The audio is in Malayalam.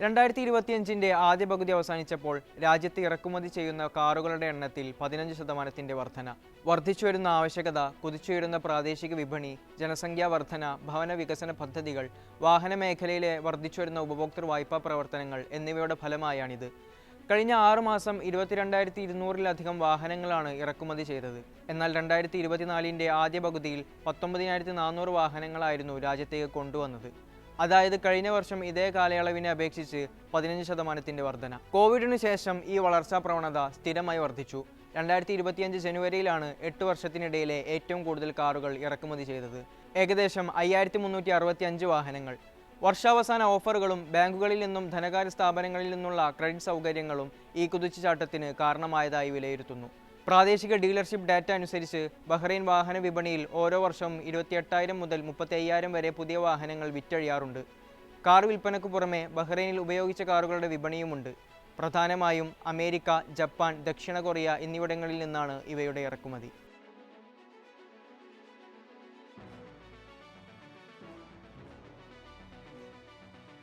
രണ്ടായിരത്തി ഇരുപത്തിയഞ്ചിന്റെ ആദ്യ പകുതി അവസാനിച്ചപ്പോൾ രാജ്യത്ത് ഇറക്കുമതി ചെയ്യുന്ന കാറുകളുടെ എണ്ണത്തിൽ പതിനഞ്ച് ശതമാനത്തിന്റെ വർധന. വർദ്ധിച്ചുവരുന്ന ആവശ്യകത കുതിച്ചുയരുന്ന പ്രാദേശിക വിപണി ജനസംഖ്യാ വർധന ഭവന വികസന പദ്ധതികൾ വാഹന മേഖലയിലെ വർദ്ധിച്ചുവരുന്ന ഉപഭോക്തൃ വായ്പാ പ്രവർത്തനങ്ങൾ എന്നിവയുടെ ഫലമായാണിത്. കഴിഞ്ഞ ആറു മാസം ഇരുപത്തിരണ്ടായിരത്തി ഇരുന്നൂറിലധികം വാഹനങ്ങളാണ് ഇറക്കുമതി ചെയ്തത്. എന്നാൽ രണ്ടായിരത്തി ഇരുപത്തിനാലിന്റെ ആദ്യ പകുതിയിൽ പത്തൊമ്പതിനായിരത്തി നാനൂറ് വാഹനങ്ങളായിരുന്നു രാജ്യത്തേക്ക് കൊണ്ടുവന്നത്. അതായത് കഴിഞ്ഞ വർഷം ഇതേ കാലയളവിനെ അപേക്ഷിച്ച് പതിനഞ്ച് ശതമാനത്തിന്റെ വർധന. കോവിഡിനു ശേഷം ഈ വളർച്ചാ പ്രവണത സ്ഥിരമായി വർദ്ധിച്ചു. രണ്ടായിരത്തി ഇരുപത്തിയഞ്ച് ജനുവരിയിലാണ് എട്ട് വർഷത്തിനിടയിലെ ഏറ്റവും കൂടുതൽ കാറുകൾ ഇറക്കുമതി ചെയ്തത്. ഏകദേശം അയ്യായിരത്തി മുന്നൂറ്റി അറുപത്തി അഞ്ച് വാഹനങ്ങൾ. വർഷാവസാന ഓഫറുകളും ബാങ്കുകളിൽ നിന്നും ധനകാര്യ സ്ഥാപനങ്ങളിൽ നിന്നുള്ള ക്രെഡിറ്റ് സൗകര്യങ്ങളും ഈ കുതിച്ചുചാട്ടത്തിന് കാരണമായതായി വിലയിരുത്തുന്നു. പ്രാദേശിക ഡീലർഷിപ്പ് ഡാറ്റ അനുസരിച്ച് ബഹ്റൈൻ വാഹന വിപണിയിൽ ഓരോ വർഷവും ഇരുപത്തിയെട്ടായിരം മുതൽ മുപ്പത്തി അയ്യായിരം വരെ പുതിയ വാഹനങ്ങൾ വിറ്റഴിയാറുണ്ട്. കാർ വിൽപ്പനയ്ക്ക് പുറമെ ബഹ്റൈനിൽ ഉപയോഗിച്ച കാറുകളുടെ വിപണിയുമുണ്ട്. പ്രധാനമായും അമേരിക്ക ജപ്പാൻ ദക്ഷിണ കൊറിയ എന്നിവിടങ്ങളിൽ നിന്നാണ് ഇവയുടെ ഇറക്കുമതി.